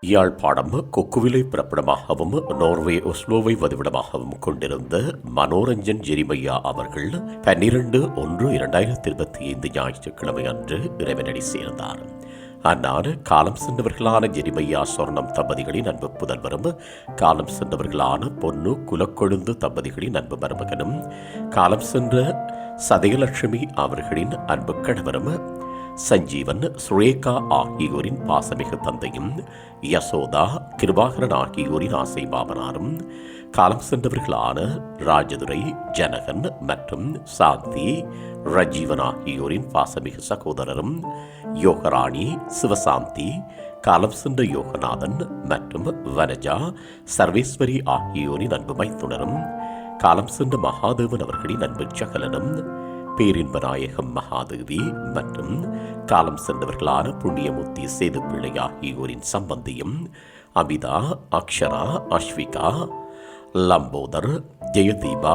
Yazhpanam கொக்குவிலை பிறப்பிடமாகவும் Norway ஒஸ்லோவை வதிவிடமாகவும் கொண்டிருந்த Manoranjan Jeremiah அவர்கள் பன்னிரண்டு ஒன்று இரண்டாயிரத்தி இருபத்தி ஐந்து ஞாயிற்றுக்கிழமை அன்று இறைவனடி சேர்ந்தார். அந்நாடு காலம் சென்றவர்களான ஜெரிமையா சொர்ணம் தம்பதிகளின் அன்பு புதல்வரும் காலம் சென்றவர்களான பொன்னு குலக்கொழுந்து தம்பதிகளின் அன்பு மருமகனும் காலம் சென்ற சதயலட்சுமி அவர்களின் அன்பு கணவரும் சஞ்சீவன் சுரேகா ஆகியோரின் பாசமிகு தந்தையும் யசோதா கிருபாகரன் ஆகியோரின் ஆசை மாமனாரும் காலம் சென்றவர்களான ராஜதுரை ஜனகன் மற்றும் சாந்தி ரஜீவன் ஆகியோரின் பாசமிகு சகோதரரும் யோகராணி சிவசாந்தி காலம் சென்ற யோகநாதன் மற்றும் வனஜா சர்வேஸ்வரி ஆகியோரின் அன்பு மைத்துனரும் காலம் சென்ற மகாதேவன் அவர்களின் அன்பு சகலனும் பேரின்ப நாயகம் மகாதேவி மற்றும் காலம் சென்றவர்களான புண்ணியமூர்த்தி சேதுப்பிள்ளை ஆகியோரின் சம்பந்தியும் அமிதா அக்ஷரா அஸ்விகா லம்போதர் ஜெயதீபா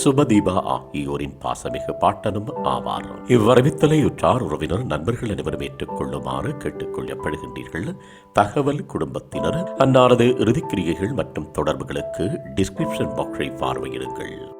சுபதீபா ஆகியோரின் பாசமிகு பாட்டனும் ஆவார். இவ்வரவித்தலையுற்றார் உறவினர் நண்பர்கள் அனைவரும் ஏற்றுக்கொள்ளுமாறு கேட்டுக்கொள்ளப்படுகின்றீர்கள். தகவல் குடும்பத்தினர் அன்னாரது இறுதிக்கிரியைகள் மற்றும் தொடர்புகளுக்கு டிஸ்கிரிப்ஷன் பாக்ஸை பார்வையிடுங்கள்.